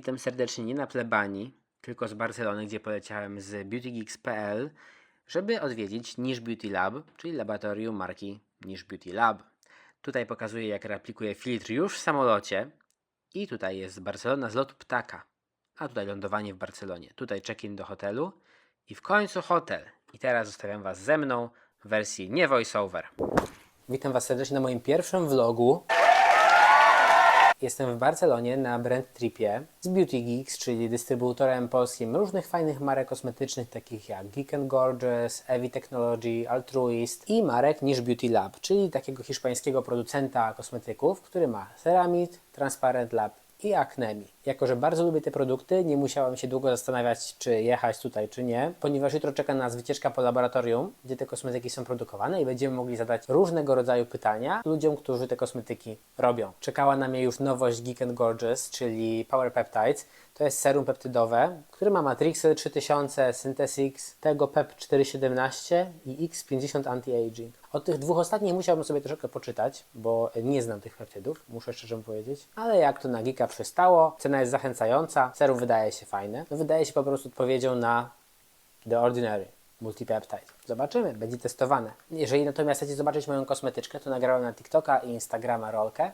Witam serdecznie nie na plebanii, tylko z Barcelony, gdzie poleciałem z beautygeeks.pl, żeby odwiedzić Niche Beauty Lab, czyli laboratorium marki Niche Beauty Lab. Tutaj pokazuję, jak reaplikuje filtr już w samolocie. I tutaj jest Barcelona z lotu ptaka. A tutaj lądowanie w Barcelonie. Tutaj check-in do hotelu. I w końcu hotel. I teraz zostawiam Was ze mną w wersji nie voiceover. Witam Was serdecznie na moim pierwszym vlogu. Jestem w Barcelonie na Brand Tripie z Beauty Geeks, czyli dystrybutorem polskim różnych fajnych marek kosmetycznych, takich jak Geek and Gorgeous, Evi Technology, Altruist i marek Niche Beauty Lab, czyli takiego hiszpańskiego producenta kosmetyków, który ma Ceramid, Transparent Lab i Acnemi. Jako, że bardzo lubię te produkty, nie musiałem się długo zastanawiać, czy jechać tutaj, czy nie, ponieważ jutro czeka nas wycieczka po laboratorium, gdzie te kosmetyki są produkowane i będziemy mogli zadać różnego rodzaju pytania ludziom, którzy te kosmetyki robią. Czekała na mnie już nowość Geek Gorgeous, czyli Power Peptides. To jest serum peptydowe, które ma Matrixy 3000, Syntesix, tego PEP 417 i X50 Anti-Aging. Od tych dwóch ostatnich musiałbym sobie troszeczkę poczytać, bo nie znam tych peptydów, muszę szczerze powiedzieć. Ale jak to na Geeka przystało, cena jest zachęcająca, serum wydaje się fajne. No wydaje się po prostu odpowiedzią na The Ordinary Multipeptide. Zobaczymy, będzie testowane. Jeżeli natomiast chcecie zobaczyć moją kosmetyczkę, to nagrałem na TikToka i Instagrama rolkę,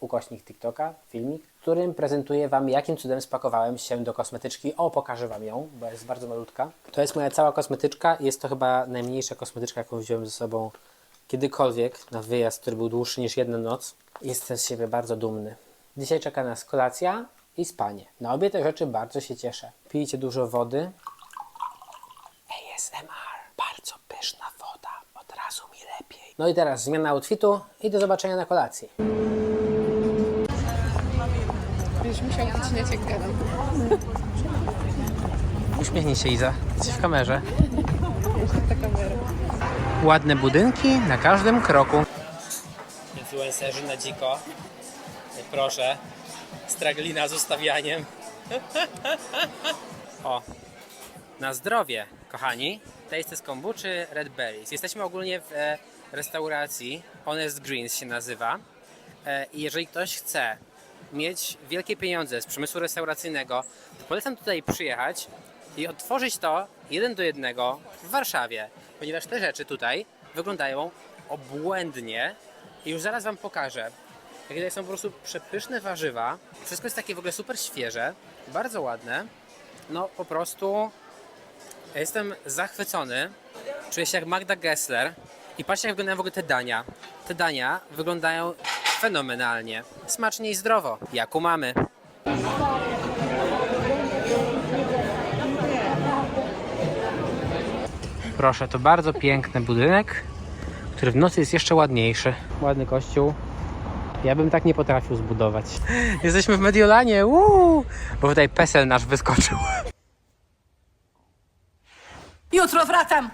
ukośnik TikToka, filmik, w którym prezentuję Wam, jakim cudem spakowałem się do kosmetyczki. O, pokażę Wam ją, bo jest bardzo malutka. To jest moja cała kosmetyczka. Jest to chyba najmniejsza kosmetyczka, jaką wziąłem ze sobą kiedykolwiek na wyjazd, który był dłuższy niż jedna noc. Jestem z siebie bardzo dumny. Dzisiaj czeka nas kolacja i spanie. Na obie te rzeczy bardzo się cieszę. Pijcie dużo wody. ASMR. Bardzo pyszna woda. Od razu mi lepiej. No i teraz zmiana outfitu i do zobaczenia na kolacji. Będziesz musiał wycinać jak gadam. Uśmiechnij się Iza. Jesteś w kamerze. Ładne budynki na każdym kroku. Influencerzy na dziko. Proszę. Straglina z ustawianiem. o. Na zdrowie, kochani. Taste z kombuczy Red Berries. Jesteśmy ogólnie w e, restauracji Honest Greens się nazywa. E, I jeżeli ktoś chce mieć wielkie pieniądze z przemysłu restauracyjnego, to polecam tutaj przyjechać i otworzyć to jeden do jednego w Warszawie, ponieważ te rzeczy tutaj wyglądają obłędnie i już zaraz Wam pokażę. Jakie tutaj są po prostu przepyszne warzywa. Wszystko jest takie w ogóle super świeże, bardzo ładne. No po prostu jestem zachwycony. Czuję się jak Magda Gessler. I patrzcie jak wyglądają w ogóle te dania. Te dania wyglądają fenomenalnie. Smacznie i zdrowo. Jak u mamy. Proszę, to bardzo piękny budynek, który w nocy jest jeszcze ładniejszy. Ładny kościół. Ja bym tak nie potrafił zbudować. Jesteśmy w Mediolanie, uuu, bo tutaj PESEL nasz wyskoczył. Jutro wracam!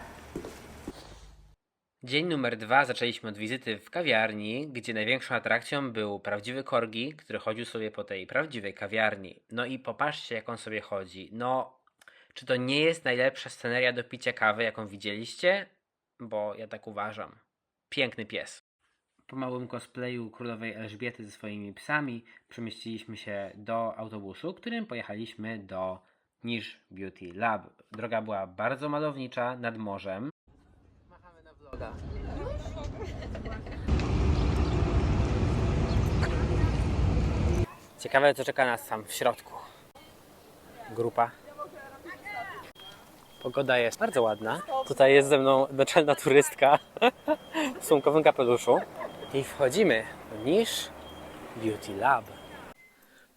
Dzień numer dwa zaczęliśmy od wizyty w kawiarni, gdzie największą atrakcją był prawdziwy korgi, który chodził sobie po tej prawdziwej kawiarni. No i popatrzcie, jak on sobie chodzi. No, czy to nie jest najlepsza sceneria do picia kawy, jaką widzieliście? Bo ja tak uważam. Piękny pies. Po małym cosplayu królowej Elżbiety ze swoimi psami przemieściliśmy się do autobusu, którym pojechaliśmy do Niche Beauty Lab. Droga była bardzo malownicza nad morzem. Ciekawe, co czeka nas tam w środku. Grupa. Pogoda jest bardzo ładna. Tutaj jest ze mną naczelna turystka w sumkowym kapeluszu. I wchodzimy do Niche Beauty Lab.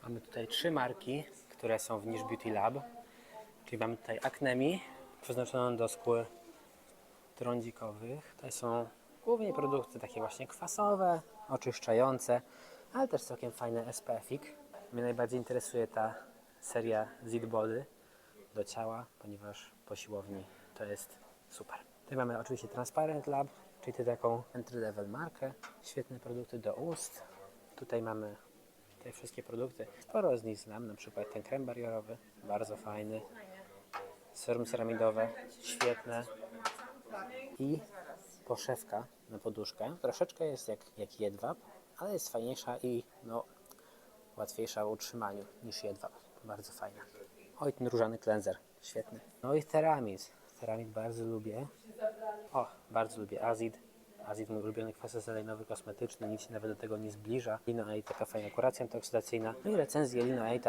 Mamy tutaj trzy marki, które są w Niche Beauty Lab. Czyli mamy tutaj Acnemi, przeznaczoną do skóry trądzikowych. Tutaj są głównie produkty takie właśnie kwasowe, oczyszczające, ale też całkiem fajny SPF-ik. Mnie najbardziej interesuje ta seria Zit Body do ciała, ponieważ po siłowni to jest super. Tutaj mamy oczywiście Transparent Lab, czyli taką entry level markę. Świetne produkty do ust. Tutaj mamy te wszystkie produkty. Sporo z nich znam, na przykład ten krem barierowy, bardzo fajny. Serum ceramidowe, świetne. I poszewka na poduszkę. Troszeczkę jest jak, jak jedwab, ale jest fajniejsza i no, łatwiejsza w utrzymaniu niż jedwab. Bardzo fajna. Oj, ten różany cleanser. Świetny. No i ceramid. Ceramid bardzo lubię. O, bardzo lubię Azid. Azid mój ulubiony kwas selenowy kosmetyczny, nic się nawet do tego nie zbliża. Lino 8 taka fajna kuracja antyoksidacyjna. No i recenzję Lino 8,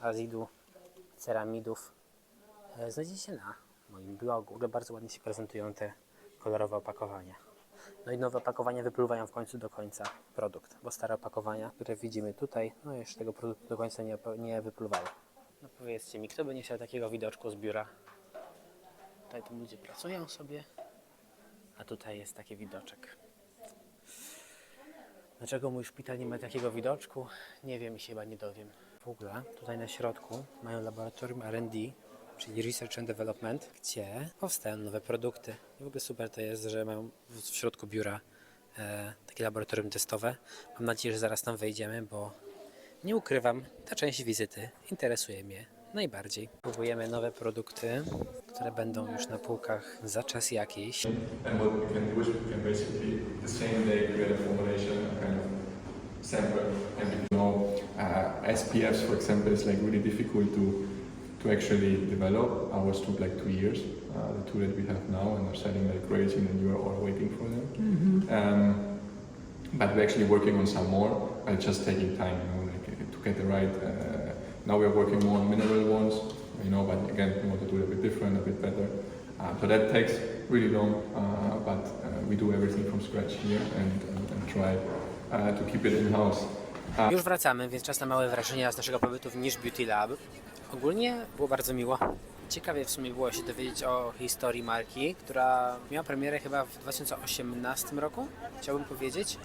Azidu, ceramidów e, znajdziecie na moim blogu. W ogóle bardzo ładnie się prezentują te kolorowe opakowania. No i nowe opakowania wypluwają w końcu do końca produkt, bo stare opakowania, które widzimy tutaj, no jeszcze tego produktu do końca nie, nie wypluwały. No powiedzcie mi, kto by nie chciał takiego widoczku z biura? Tutaj tu ludzie pracują sobie, a tutaj jest taki widoczek. Dlaczego mój szpital nie ma takiego widoczku? Nie wiem i się chyba nie dowiem. W ogóle tutaj na środku mają laboratorium R&D, czyli Research and Development, gdzie powstają nowe produkty. I w ogóle super to jest, że mają w środku biura e, takie laboratorium testowe. Mam nadzieję, że zaraz tam wejdziemy, bo nie ukrywam, ta część wizyty interesuje mnie najbardziej. Próbujemy nowe produkty, które będą już na półkach za czas jakiś. Know uh, SPFs, for example, is like really difficult to to actually develop. Ours took like two years. Uh, the two that we have now, and are selling like crazy, and you are all waiting for them. Um, but we're actually working on some more. but It's just taking time, you know, like to get the right. Uh, now we are working more on mineral ones, you know, but again, we want to do it a bit different, a bit better. Uh, so that takes really long, uh, but uh, we do everything from scratch here and, and, and try uh, to keep it in house. Już wracamy, więc czas na małe wrażenia z naszego pobytu w Niche Beauty Lab. Ogólnie było bardzo miło. Ciekawie w sumie było się dowiedzieć o historii marki, która miała premierę chyba w 2018 roku, chciałbym powiedzieć.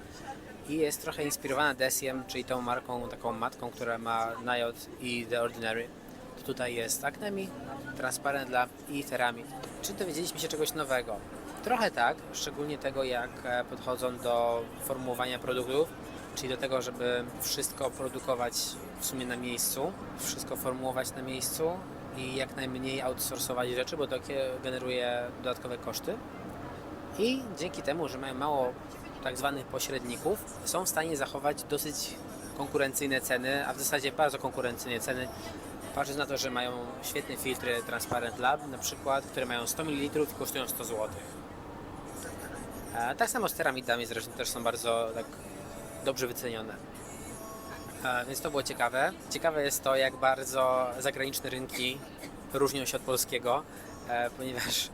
I jest trochę inspirowana Desiem, czyli tą marką, taką matką, która ma Niot i The Ordinary. Tutaj jest Acnemi, Transparent Lab i Ceramid. Czy dowiedzieliśmy się czegoś nowego? Trochę tak, szczególnie tego jak e, podchodzą do formułowania produktów, czyli do tego, żeby wszystko produkować w sumie na miejscu, wszystko formułować na miejscu i jak najmniej outsourcować rzeczy, bo to generuje dodatkowe koszty. I dzięki temu, że mają mało tak zwanych pośredników, są w stanie zachować dosyć konkurencyjne ceny, a w zasadzie bardzo konkurencyjne ceny. Patrząc na to, że mają świetne filtry Transparent Lab na przykład, które mają 100 ml i kosztują 100 zł. Tak samo z ceramidami zresztą też są bardzo tak dobrze wycenione. E, Więc to było ciekawe. Ciekawe jest to, jak bardzo zagraniczne rynki różnią się od polskiego, e, ponieważ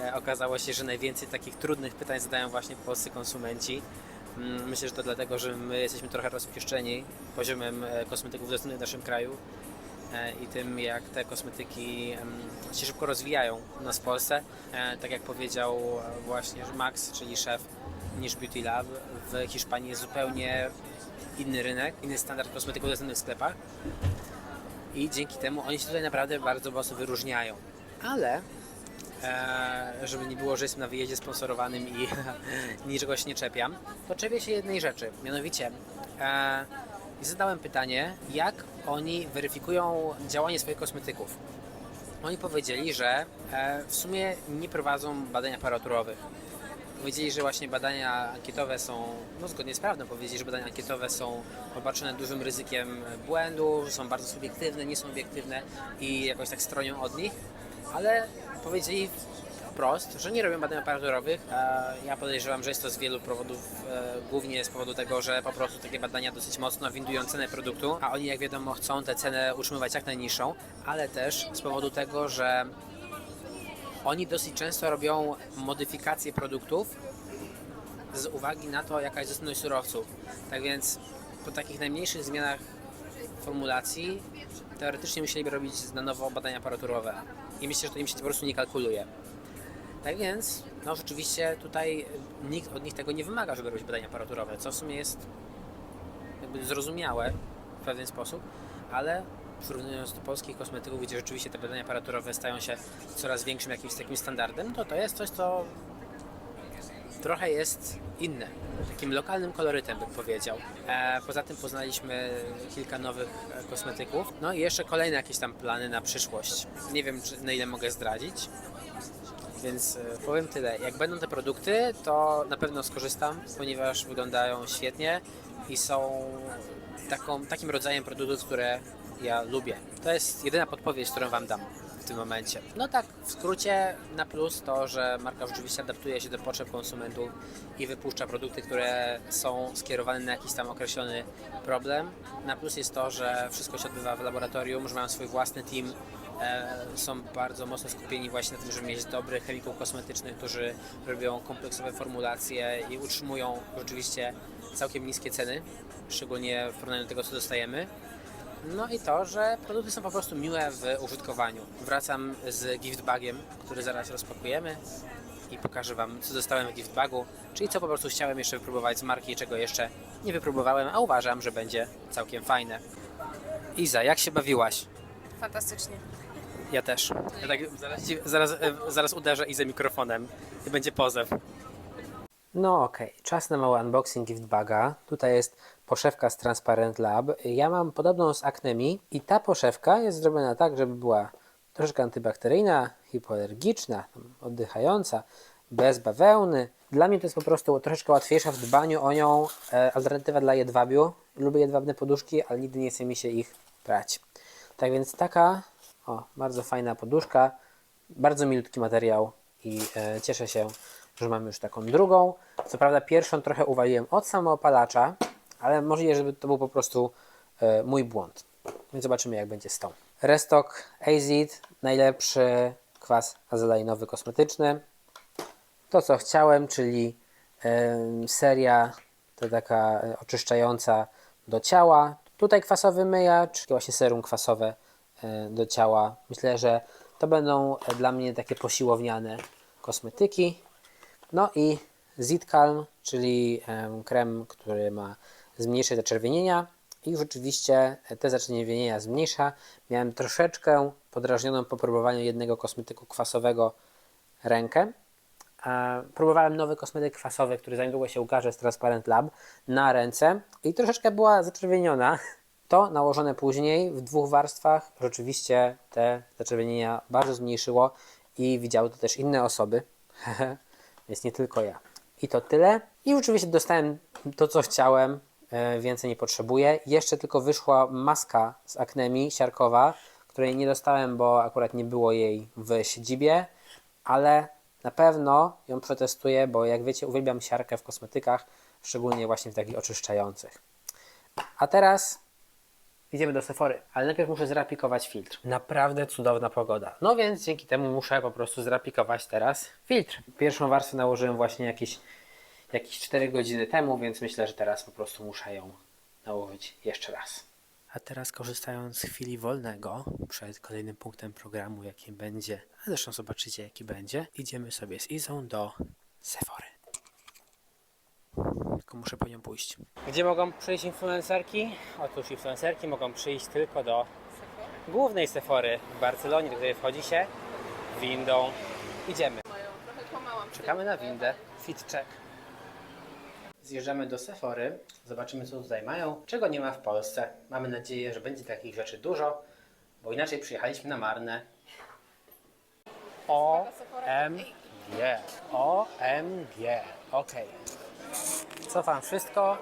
e, okazało się, że najwięcej takich trudnych pytań zadają właśnie polscy konsumenci. Mm, Myślę, że to dlatego, że my jesteśmy trochę rozpieszczeni poziomem kosmetyków dostępnych w naszym kraju i tym, jak te kosmetyki się szybko rozwijają u nas w Polsce. Tak jak powiedział właśnie Max, czyli szef niż Beauty Lab, w Hiszpanii jest zupełnie inny rynek, inny standard kosmetyków dostępnych w sklepach i dzięki temu oni się tutaj naprawdę bardzo mocno wyróżniają. Ale e, żeby nie było, że jestem na wyjeździe sponsorowanym i niczego się nie czepiam, to się jednej rzeczy, mianowicie e, zadałem pytanie, jak oni weryfikują działanie swoich kosmetyków. Oni powiedzieli, że e, w sumie nie prowadzą badań aparaturowych. Powiedzieli, że właśnie badania ankietowe są, no zgodnie z prawdą, powiedzieli, że badania ankietowe są obarczone dużym ryzykiem błędu, że są bardzo subiektywne, nie są obiektywne i jakoś tak stronią od nich, ale powiedzieli wprost, że nie robią badań aparaturowych. Ja podejrzewam, że jest to z wielu powodów, e, głównie z powodu tego, że po prostu takie badania dosyć mocno windują cenę produktu, a oni jak wiadomo chcą tę cenę utrzymywać jak najniższą, ale też z powodu tego, że oni dosyć często robią modyfikacje produktów z uwagi na to, jaka jest dostępność surowców. Tak więc po takich najmniejszych zmianach formulacji teoretycznie musieliby robić na nowo badania aparaturowe. I myślę, że to im się po prostu nie kalkuluje. Tak więc, no rzeczywiście tutaj nikt od nich tego nie wymaga, żeby robić badania aparaturowe, co w sumie jest zrozumiałe w pewien sposób, ale porównując do polskich kosmetyków, gdzie rzeczywiście te badania aparaturowe stają się coraz większym jakimś takim standardem, to to jest coś, co trochę jest inne. Takim lokalnym kolorytem bym powiedział. E, poza tym poznaliśmy kilka nowych e, kosmetyków. No i jeszcze kolejne jakieś tam plany na przyszłość. Nie wiem, czy, na ile mogę zdradzić. Więc e, powiem tyle. Jak będą te produkty, to na pewno skorzystam, ponieważ wyglądają świetnie i są taką, takim rodzajem produktów, które ja lubię. To jest jedyna podpowiedź, którą Wam dam w tym momencie. No tak, w skrócie na plus to, że marka rzeczywiście adaptuje się do potrzeb konsumentów i wypuszcza produkty, które są skierowane na jakiś tam określony problem. Na plus jest to, że wszystko się odbywa w laboratorium, że mają swój własny team, e, są bardzo mocno skupieni właśnie na tym, żeby mieć dobrych chemików kosmetycznych, którzy robią kompleksowe formulacje i utrzymują rzeczywiście całkiem niskie ceny, szczególnie w porównaniu do tego, co dostajemy. No i to, że produkty są po prostu miłe w użytkowaniu. Wracam z giftbagiem, który zaraz rozpakujemy i pokażę Wam, co dostałem w giftbagu, czyli co po prostu chciałem jeszcze wypróbować z marki, czego jeszcze nie wypróbowałem, a uważam, że będzie całkiem fajne. Iza, jak się bawiłaś? Fantastycznie. Ja też. Ja tak zaraz, ci- zaraz, e, zaraz uderzę Izę mikrofonem i będzie pozew. No okej, czas na mały unboxing giftbaga. Tutaj jest poszewka z Transparent Lab. Ja mam podobną z Acnemi i ta poszewka jest zrobiona tak, żeby była troszeczkę antybakteryjna, hipoalergiczna, oddychająca, bez bawełny. Dla mnie to jest po prostu troszeczkę łatwiejsza w dbaniu o nią e, alternatywa dla jedwabiu. Lubię jedwabne poduszki, ale nigdy nie chce mi się ich brać. Tak więc taka, o, bardzo fajna poduszka, bardzo milutki materiał i e, cieszę się, że mam już taką drugą. Co prawda pierwszą trochę uwaliłem od samoopalacza, ale możliwe, żeby to był po prostu e, mój błąd. Więc zobaczymy jak będzie z tą. Restock AZ, najlepszy kwas azelainowy kosmetyczny. To co chciałem, czyli em, seria to taka e, oczyszczająca do ciała. Tutaj kwasowy myjacz, właśnie serum kwasowe e, do ciała. Myślę, że to będą e, dla mnie takie posiłowniane kosmetyki. No i Zitcalm, czyli em, krem, który ma zmniejszyć zaczerwienienia i rzeczywiście te zaczerwienienia zmniejsza. Miałem troszeczkę podrażnioną po próbowaniu jednego kosmetyku kwasowego rękę. Próbowałem nowy kosmetyk kwasowy, który za niedługo się ukaże z Transparent Lab na ręce i troszeczkę była zaczerwieniona. To nałożone później w dwóch warstwach rzeczywiście te zaczerwienienia bardzo zmniejszyło i widziały to też inne osoby, więc nie tylko ja. I to tyle. I rzeczywiście dostałem to, co chciałem, więcej nie potrzebuję. Jeszcze tylko wyszła maska z Acnemi siarkowa, której nie dostałem, bo akurat nie było jej w siedzibie, ale na pewno ją przetestuję, bo jak wiecie, uwielbiam siarkę w kosmetykach, szczególnie właśnie w takich oczyszczających. A teraz idziemy do Sephory, ale najpierw muszę zreaplikować filtr. Naprawdę cudowna pogoda. No więc dzięki temu muszę po prostu zreaplikować teraz filtr. Pierwszą warstwę nałożyłem właśnie jakieś, jakieś 4 godziny temu, więc myślę, że teraz po prostu muszę ją nałożyć jeszcze raz. A teraz korzystając z chwili wolnego przed kolejnym punktem programu, jakim będzie, a zresztą zobaczycie jaki będzie, idziemy sobie z Izą do Sephory. Tylko muszę po nią pójść. Gdzie mogą przyjść influencerki? Otóż influencerki mogą przyjść tylko do głównej Sephory w Barcelonie, do której wchodzi się windą. Idziemy. Czekamy na windę. Fit check. Zjeżdżamy do Sephory, zobaczymy co tutaj mają, czego nie ma w Polsce. Mamy nadzieję, że będzie takich rzeczy dużo, bo inaczej przyjechaliśmy na marne. OMG. OMG. Okej. Cofam wszystko.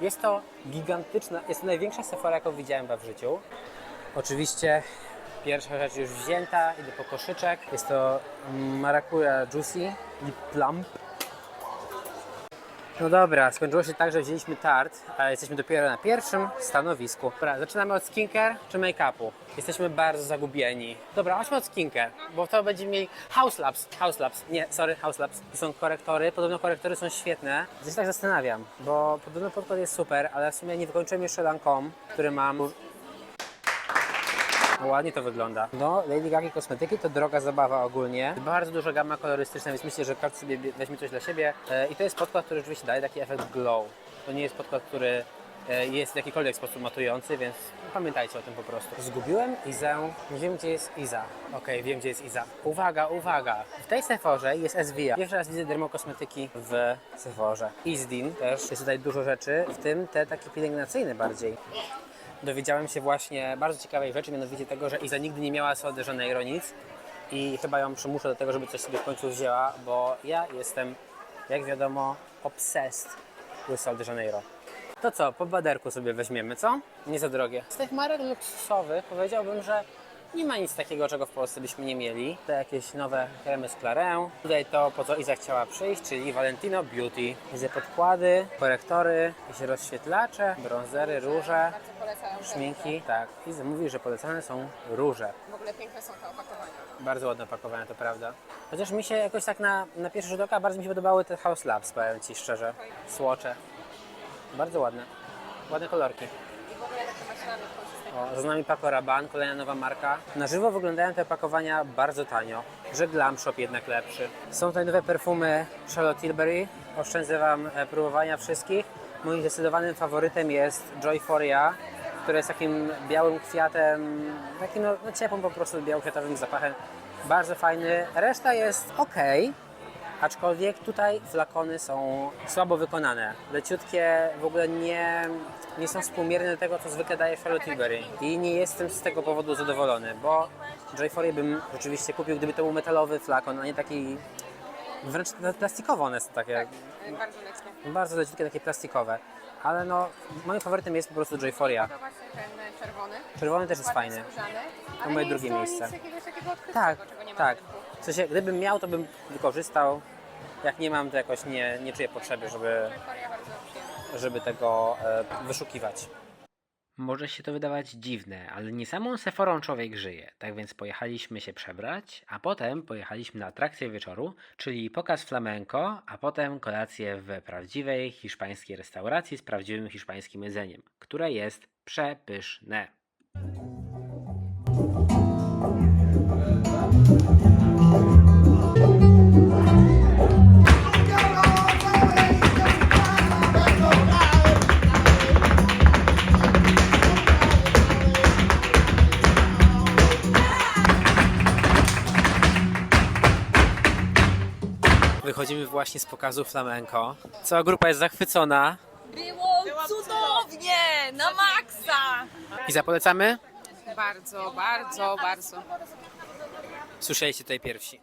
Jest to gigantyczna, jest to największa Sephora, jaką widziałem w życiu. Oczywiście pierwsza rzecz już wzięta, idę po koszyczek. Jest to Maracuja Juicy Lip Plump. No dobra, skończyło się tak, że wzięliśmy tart, ale jesteśmy dopiero na pierwszym stanowisku. Dobra, zaczynamy od skincare czy make-upu? Jesteśmy bardzo zagubieni. Dobra, chodźmy od skincare, bo to będziemy mieli House Labs. House Labs, nie, sorry, House Labs. To są korektory, podobno korektory są świetne. Ja się tak zastanawiam, bo podobno podkład jest super, ale w sumie nie wykończyłem jeszcze Lancome, który mam no, ładnie to wygląda. No, Lady Gaga kosmetyki to droga zabawa ogólnie. Bardzo duża gama kolorystyczna, więc myślę, że każdy sobie bie- weźmie coś dla siebie. E, I to jest podkład, który rzeczywiście daje taki efekt glow. To nie jest podkład, który e, jest w jakikolwiek sposób matujący, więc pamiętajcie o tym po prostu. Zgubiłem Izę. Nie wiem, gdzie jest Iza. Okej, wiem, gdzie jest Iza. Uwaga, uwaga. W tej Sephorze jest SVA. Pierwszy raz widzę dermokosmetyki w Sephorze. Isdin też. Jest tutaj dużo rzeczy, w tym te takie pielęgnacyjne bardziej dowiedziałem się właśnie bardzo ciekawej rzeczy, mianowicie tego, że Iza nigdy nie miała Sol de Janeiro nic i chyba ją przymuszę do tego, żeby coś sobie w końcu wzięła, bo ja jestem, jak wiadomo, obsessed with Sol de Janeiro. To co, po baderku sobie weźmiemy, co? Nie za drogie. Z tych marek luksusowych powiedziałbym, że nie ma nic takiego, czego w Polsce byśmy nie mieli. To jakieś nowe kremy z Clarę. Tutaj to, po co Iza chciała przyjść, czyli Valentino Beauty. Widzę podkłady, korektory, jakieś rozświetlacze, bronzery, róże, Polecam. szminki. Tak, Iza mówi, że polecane są róże. W ogóle piękne są te opakowania. Bardzo ładne opakowane, to prawda. Chociaż mi się jakoś tak na, na pierwszy rzut oka bardzo mi się podobały te House Labs, powiem Ci szczerze. Słocze. Bardzo ładne. Ładne kolorki. I w ogóle takie maślane. O, z nami Paco Rabanne, kolejna nowa marka. Na żywo wyglądają te opakowania bardzo tanio, że Glam Shop jednak lepszy. Są tutaj nowe perfumy Charlotte Tilbury. Oszczędzę Wam e, próbowania wszystkich. Moim zdecydowanym faworytem jest Joyforia, który jest takim białym kwiatem, takim no, no ciepłym po prostu białokwiatowym zapachem. Bardzo fajny. Reszta jest ok. Aczkolwiek tutaj flakony są słabo wykonane. Leciutkie, w ogóle nie, nie są współmierne do tego, co zwykle daje Charlotte Tilbury. I nie jestem z tego powodu zadowolony, bo Joyfory bym rzeczywiście kupił, gdyby to był metalowy flakon, a nie taki wręcz plastikowe one są takie, E, Bardzo lekkie. bardzo leciutkie, takie plastikowe. Ale no, moim faworytem jest po prostu Joyforia. Właśnie ten e, czerwony. Czerwony też jest fajny. skórzany, To moje drugie miejsce. Tak, tak. w sensie, gdybym miał, to bym wykorzystał. Jak nie mam, to jakoś nie, nie czuję potrzeby, żeby, żeby tego e, wyszukiwać. Może się to wydawać dziwne, ale nie samą Sephorą człowiek żyje. Tak więc pojechaliśmy się przebrać, a potem pojechaliśmy na atrakcję wieczoru, czyli pokaz flamenco, a potem kolację w prawdziwej hiszpańskiej restauracji z prawdziwym hiszpańskim jedzeniem, które jest przepyszne. Wychodzimy właśnie z pokazu flamenco. Cała grupa jest zachwycona. Było cudownie! Na maksa! I zapolecamy? Bardzo, bardzo, bardzo. Słyszeliście tutaj pierwsi.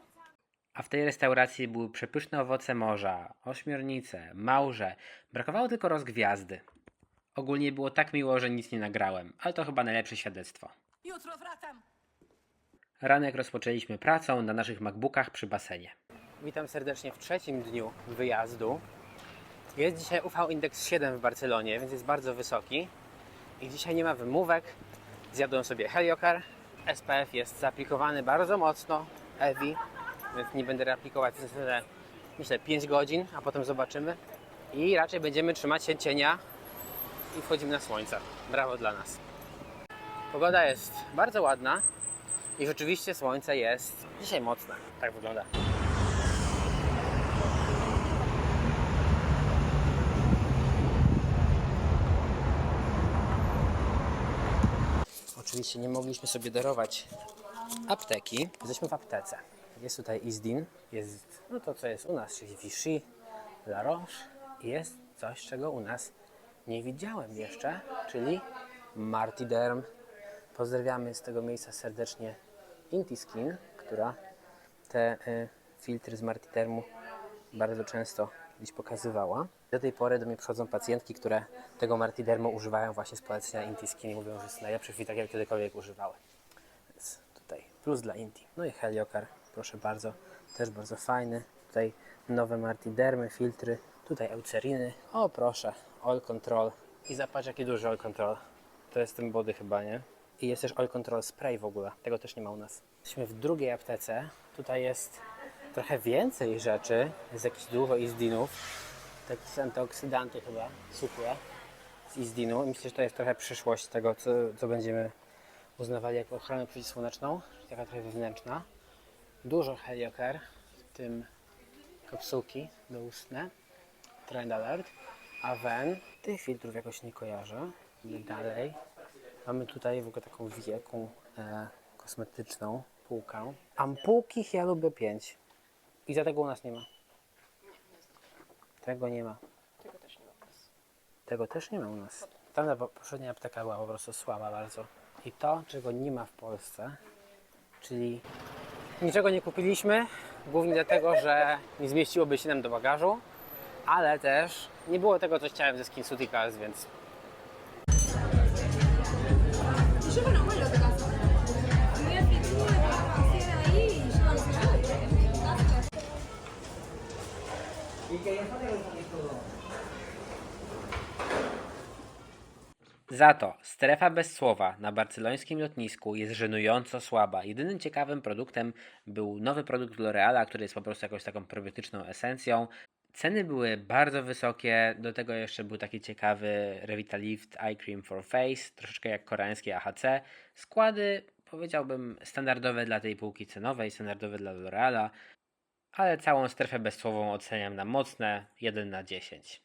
A w tej restauracji były przepyszne owoce morza, ośmiornice, małże. Brakowało tylko rozgwiazdy. Ogólnie było tak miło, że nic nie nagrałem, ale to chyba najlepsze świadectwo. Jutro wracam! Ranek rozpoczęliśmy pracą na naszych MacBookach przy basenie. Witam serdecznie w trzecim dniu wyjazdu. Jest dzisiaj UV Index 7 w Barcelonie, więc jest bardzo wysoki. I dzisiaj nie ma wymówek. Zjadłem sobie Heliocar. SPF jest zaaplikowany bardzo mocno. Evi, więc nie będę reaplikować przez myślę 5 godzin, a potem zobaczymy. I raczej będziemy trzymać się cienia i wchodzimy na słońce. Brawo dla nas. Pogoda jest bardzo ładna. I rzeczywiście słońce jest dzisiaj mocne. Tak wygląda. Oczywiście nie mogliśmy sobie darować apteki. Jesteśmy w aptece. Jest tutaj Isdin, jest no to co jest u nas, czyli Vichy, La Roche jest coś, czego u nas nie widziałem jeszcze, czyli Martiderm. Pozdrawiamy z tego miejsca serdecznie Intiskin, która te y, filtry z Martitermu bardzo często gdzieś pokazywała. Do tej pory do mnie przychodzą pacjentki, które tego Martidermu używają właśnie z polecenia Intiskin i mówią, że jest najlepszy filtr, jaki kiedykolwiek używały. Więc tutaj plus dla Inti. No i Heliocar, proszę bardzo, też bardzo fajny. Tutaj nowe Martidermy, filtry. Tutaj Euceriny. O proszę, All Control. I zapatrz jaki duży All Control. To jest ten body chyba, nie? I jest też All Control Spray w ogóle. Tego też nie ma u nas. Jesteśmy w drugiej aptece. Tutaj jest trochę więcej rzeczy. Jest jakieś dużo Isdinów. Takie antyoksydanty chyba, suchłe z Isdinu. Myślę, że to jest trochę przyszłość tego, co, co będziemy uznawali jako ochronę przeciwsłoneczną. Taka trochę wewnętrzna. Dużo Heliocar, w tym kapsułki doustne. Trend Alert. Aven. Tych filtrów jakoś nie kojarzę. Idę dalej. Mamy tutaj w ogóle taką wielką e, kosmetyczną półkę. Ampułki Hialu B5. I za tego u nas nie ma. Tego nie ma. Tego też nie ma. Tego też nie ma u nas. Tamta po- poprzednia apteka była po prostu słaba bardzo. I to, czego nie ma w Polsce, czyli niczego nie kupiliśmy, głównie dlatego, że nie zmieściłoby się nam do bagażu. ale też nie było tego, co chciałem ze SkinCeuticals, więc Za to strefa bez słowa na barcelońskim lotnisku jest żenująco słaba. Jedynym ciekawym produktem był nowy produkt L'Oreala, który jest po prostu jakąś taką probiotyczną esencją. Ceny były bardzo wysokie, do tego jeszcze był taki ciekawy Revitalift Eye Cream for Face, troszeczkę jak koreańskie AHC. Składy powiedziałbym standardowe dla tej półki cenowej, standardowe dla L'Oreala, ale całą strefę bezsłową oceniam na mocne 1 na 10.